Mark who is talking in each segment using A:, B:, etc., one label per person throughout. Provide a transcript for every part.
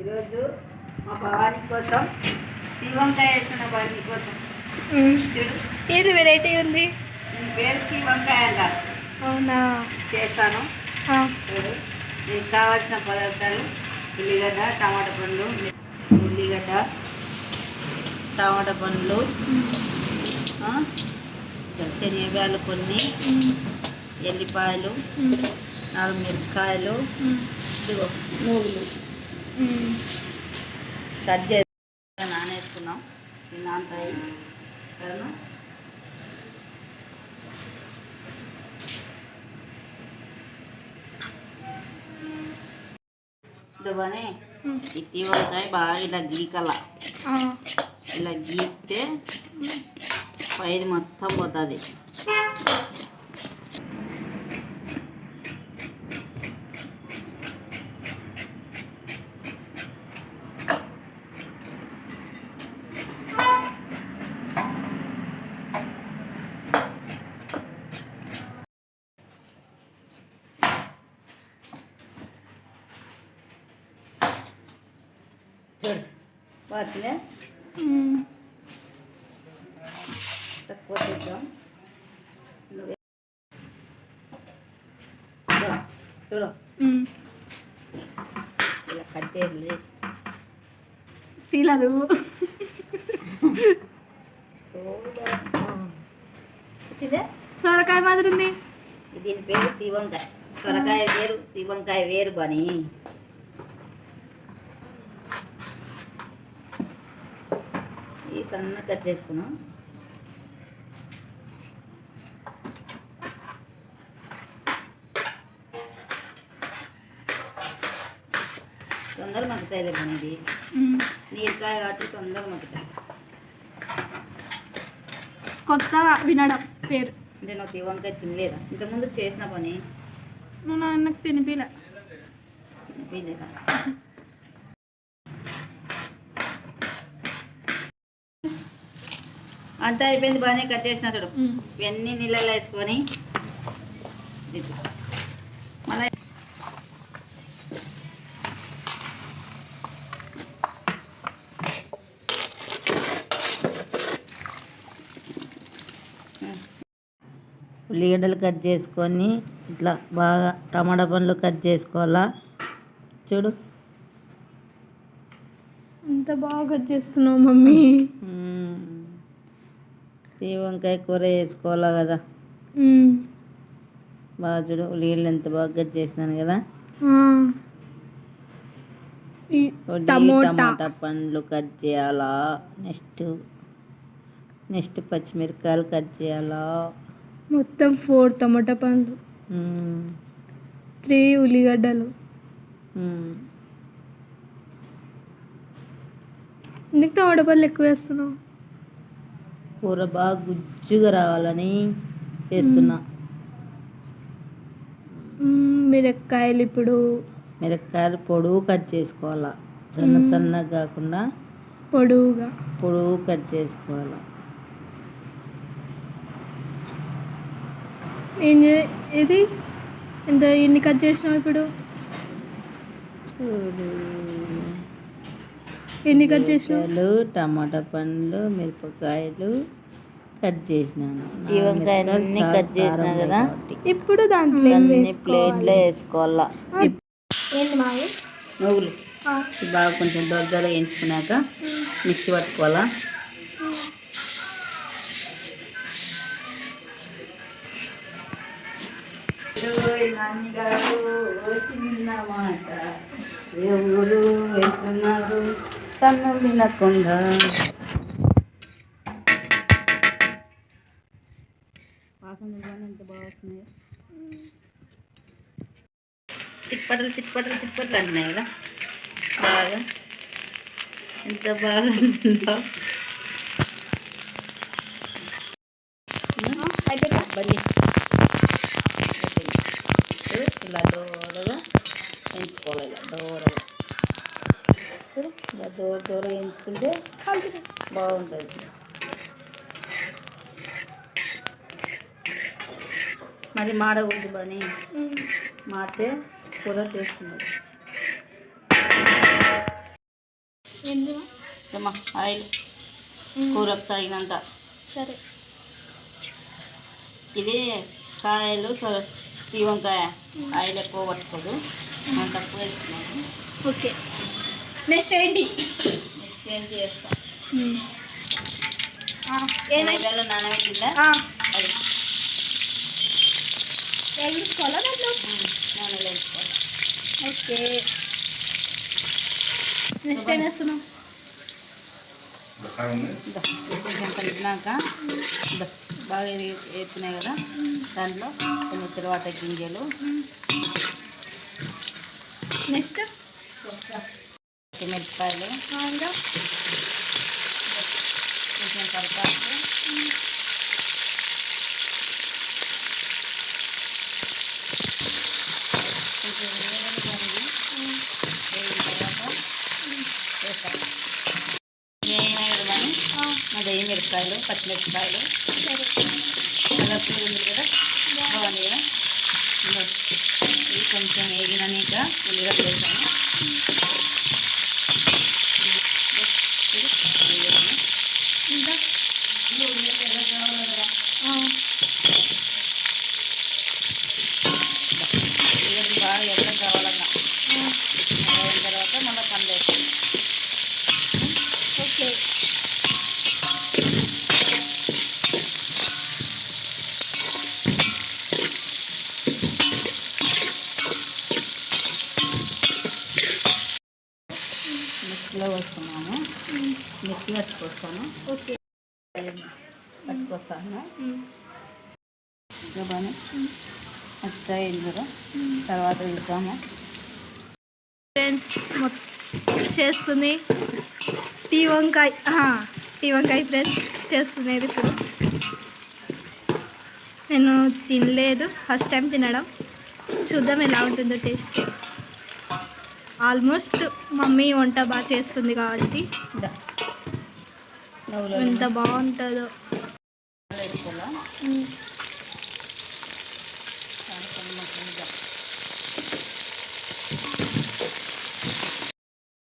A: ఈరోజు మా భవానీ కోసం వంకాయ వేస్తున్న భవానీ కోసం. చూడు.
B: ఏది వెరైటీ ఉంది?
A: దీని పేరు టీ వంకాయ అంటారు.
B: అవునా?
A: చేస్తాను దీనికి కావాల్సిన పదార్థాలు ఉల్లిగడ్డ టమాటా పండ్లు ఉల్లిగడ్డ టమాటా పండ్లు శనగలు కొన్ని ఎల్లిపాయలు నాలుగు మిరపకాయలు ఇదిగో నువ్వులు. కట్ చేసి నానేసుకున్నాం. నానతాయి సరేనా తీవకాయ బాగా ఇలా గీకల. ఇలా గీకితే పైది మొత్తం పోతుంది చూడు వాటినే. తక్కువ చేద్దాం. చూడు. ఇలా కట్ చేయాలి
B: శీలదు సొరకాయ మాదిరి ఉంది.
A: దీని పేరు తీవంకాయ. సొరకాయ వేరు తీవంకాయ వేరు బని. సన్న కట్ చేసుకున్నాం. తొందర ఇది
B: ఉమ్.
A: నీరుకాయ కాబట్టి తొందర మగ్గుతాయి.
B: కొత్తగా వినడం పేరు.
A: అంటే నువ్వు తీవంకాయ తినలేదా? ఇంతకుముందు చేసిన పని.
B: నువ్వు నాకు తినిపిలే
A: తినలేదా అంతా అయిపోయింది బాగానే కట్ చేసిన చూడు. ఇవన్నీ నీళ్ళలో వేసుకొని. మళ్ళీ ఉల్లిగడ్డలు కట్ చేసుకొని ఇట్లా బాగా టమాటా పండ్లు కట్ చేసుకోవాలా? చూడు.
B: ఎంత బాగా చేస్తున్నావు మమ్మీ.
A: మ్మ్. తీ వంకాయ కూర చేసుకోవాలా కదా. బాగా చూడు ఉల్లిగడ్డలు ఎంత బాగా కట్ చేసినాను కదా
B: టమోటా
A: పండ్లు కట్ చేయాలా నెక్స్ట్ నెక్స్ట్ పచ్చిమిరపకాయలు కట్ చేయాలా
B: మొత్తం ఫోర్ టమాటా పండ్లు. త్రీ ఉల్లిగడ్డలు. ఎందుకు టమాటా పళ్ళు ఎక్కువ వేస్తున్నావు
A: కూర బాగా గుజ్జుగా రావాలని చేస్తున్నా.
B: మ్మ్, మిరపకాయలు ఇప్పుడు
A: మిరపకాయలు పొడువు కట్ చేసుకోవాలా? సన్న సన్నగా కాకుండా
B: పొడువుగా
A: పొడువు కట్ చేసుకోవాలా?
B: ఏం ఇది? ఎంత ఎన్ని కట్ చేసినావు ఇప్పుడు? ఎన్ని కట్
A: మిరపకాయలు టమాటా పండ్లు మిరపకాయలు కట్ చేసినాను.
B: ఈ
A: వంకాయలు అన్ని కట్ చేసినా కదా?
B: ఇప్పుడు దాంట్లో ఏం వేసుకోవాలి?
A: నువ్వులు. బాగా కొంచెం దొర దొర వేయించుకున్నాక మిక్సీ పట్టుకోవాలా? చిన్నమాట ఎవరు వెళ్తున్నారు? కన్ను వినకుండా వాసన చూడండి ఎంత బాగా వస్తున్నాయో చిట్పటలు చిట్పటలు చిట్పటలు అంటున్నాయి కదా. బాగా. ఎంత బాగా ఉందో. చూడు, ఇలా దూరగా ఎంచుకోవాలి ఇలా దూరగా. ఇలా దూర దూరగా ఎంచుకుంటే బాగుంటుంది. మరి మాడకూడదు పని. మాడితే కూర అమ్మా ఆయిల్. కూరకు తగినంత.
B: సరే.
A: ఇది కాయలు తీ వంకాయ ఆయిల్ ఎక్కువ పట్టుకోదు. మనం తక్కువ వేసుకున్నాము
B: ఓకే. నెక్స్ట్ ఏంటి?
A: నెక్స్ట్ ఏం చేస్తాం? నానబెట్టిందా అది.
B: వేయించుకోవాలా దాంట్లో
A: నూనెలో వేసుకోవాలి
B: ఓకే. నెక్స్ట్ ఏం వేస్తున్నాం
A: కలిపినాక ఇదో, బాగా వేస్తున్నాయి కదా దాంట్లో కొన్ని తర్వాత గింజలు.
B: నెక్స్ట్?
A: మిరపకాయలు
B: ఇంకా
A: కొంచెం కరపాకు కొంచెం వేగని కరిగి వేగిన తర్వాత వేస్తాం వేగినాయి కదా మన దయ్యం మిరపకాయలు పచ్చిమిరపకాయలు. కలర్ఫుల్ ఉంది కదా? బాగుంది కదా? కొంచెం వేగినాక ఉల్లిగడ్డ వేసాను ఇది వేగాను.
B: ఇంకా
A: ఇది ఉల్లిగడ్డ ఎలా కావాలి కదా ఉల్లిగడ్డ బాగా ఎర్ర కావాలన్నా అయిన తర్వాత మళ్ళీ పండు
B: ఓకే.
A: మిక్సీలో వేసుకున్నాము మిక్సీ పట్టుకొస్తాను
B: ఓకే
A: పట్టుకొస్తాను బాగా మెత్తగా ఇందులో తర్వాత చూద్దాము.
B: ఫ్రెండ్స్ చేస్తుంది. టీ వంకాయ టీ వంకాయ ఫ్రెండ్స్ చేస్తున్నది ఇప్పుడు. నేను తినలేదు ఫస్ట్ టైం తినడం. చూద్దాం ఎలా ఉంటుందో టేస్ట్ ఆల్మోస్ట్ మమ్మీ వంట బాగా చేస్తుంది కాబట్టి. ఎంత బాగుంటుందో
A: వేసుకోవాలా దానికన్నా మొత్తం ఇదా.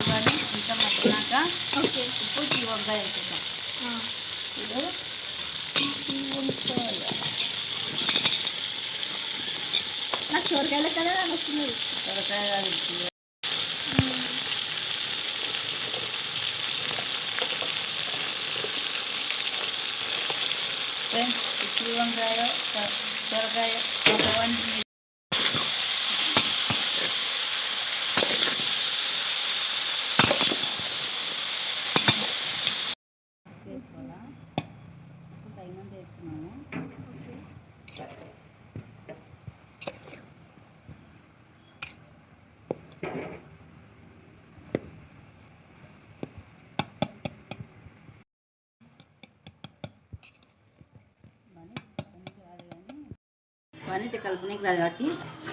A: ఇవన్నీ ఇంత మగ్గినాక
B: ఓకే
A: ఇప్పుడు ఇది ఈ వంకాయ
B: నాకు సొరకాయల కదా వస్తుంది
A: సొరకాయ. ఫ్రెండ్స్ ఈ వంకాయ సొరకాయ ఉప్పు తగినంత వేసుకున్నాము వన్నిటి కలుపునీకి రాదు కాబట్టి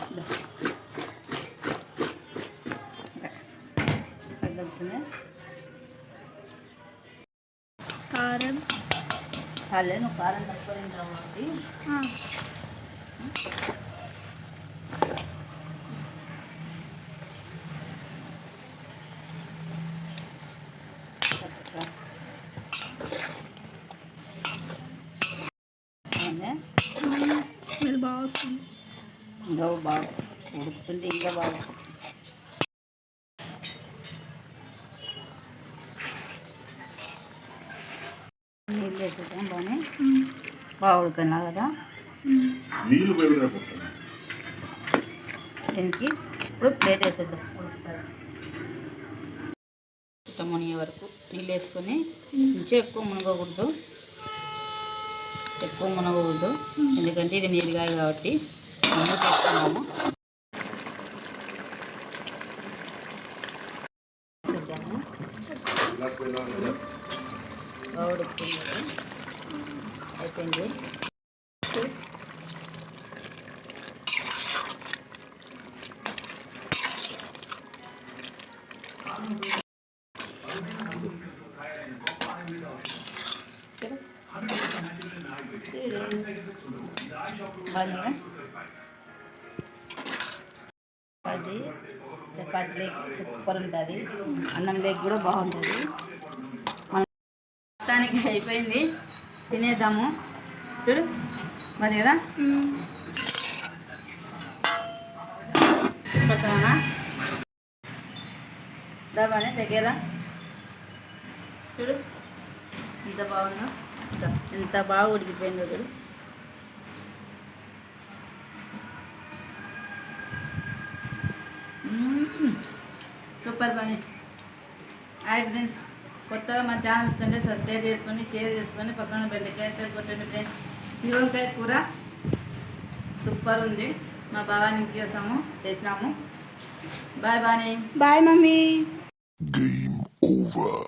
A: ఇదో. ఇంకా. ఇంకా కలుపుతున్నాయి
B: కారం
A: చాలే నువ్వు కారం తక్కువ తింటావు కాబట్టి
B: ఆ,
A: చక్కగా. అవునే?
B: స్మెల్ బాగా వస్తుంది
A: ఇంకా బాగా ఉడుకుతుంటే ఇంకా బాగా వస్తుంది. నీళ్ళు వేసేద్దాం బాగానే. బాగా ఉడికినా కదా? దీనికి ఇప్పుడు ప్లేట్ వేసేద్దాం. ఉడుకుతుంది మునిగే వరకు. నీళ్ళు వేసుకొని కొంచెం ఎక్కువ మునగకూడదు. ఎక్కువ మునగకూడదు. ఎందుకంటే ఇది నీరుగాయ కాబట్టి ముందు. అయిపోయింది. పది. చపాతీ లేక్ సూపర్ ఉంటుంది. అన్నం లేక్ కూడా బాగుంటుంది. మొత్తానికి అయిపోయింది. తినేద్దాము. చూడు. మరి కదా? పక్కన దగ్గర చూడు. ఎంత బాగుందో. ఎంత బాగా ఉడికిపోయిందో చూడు. సూపర్ పని. Hi friends. కొత్తగా మా ఛానల్ వచ్చండి సబ్స్క్రైబ్ చేసుకొని షేర్ చేసుకొని పక్కన బెల్ క్యారెక్టర్ కొట్టండి ఫ్రెండ్స్ ఈ వంకాయ కూర సూపర్ ఉంది. మా బావానికి చేసాము చేసినాము. Bye Bunny.
B: Bye mummy.
C: Game over.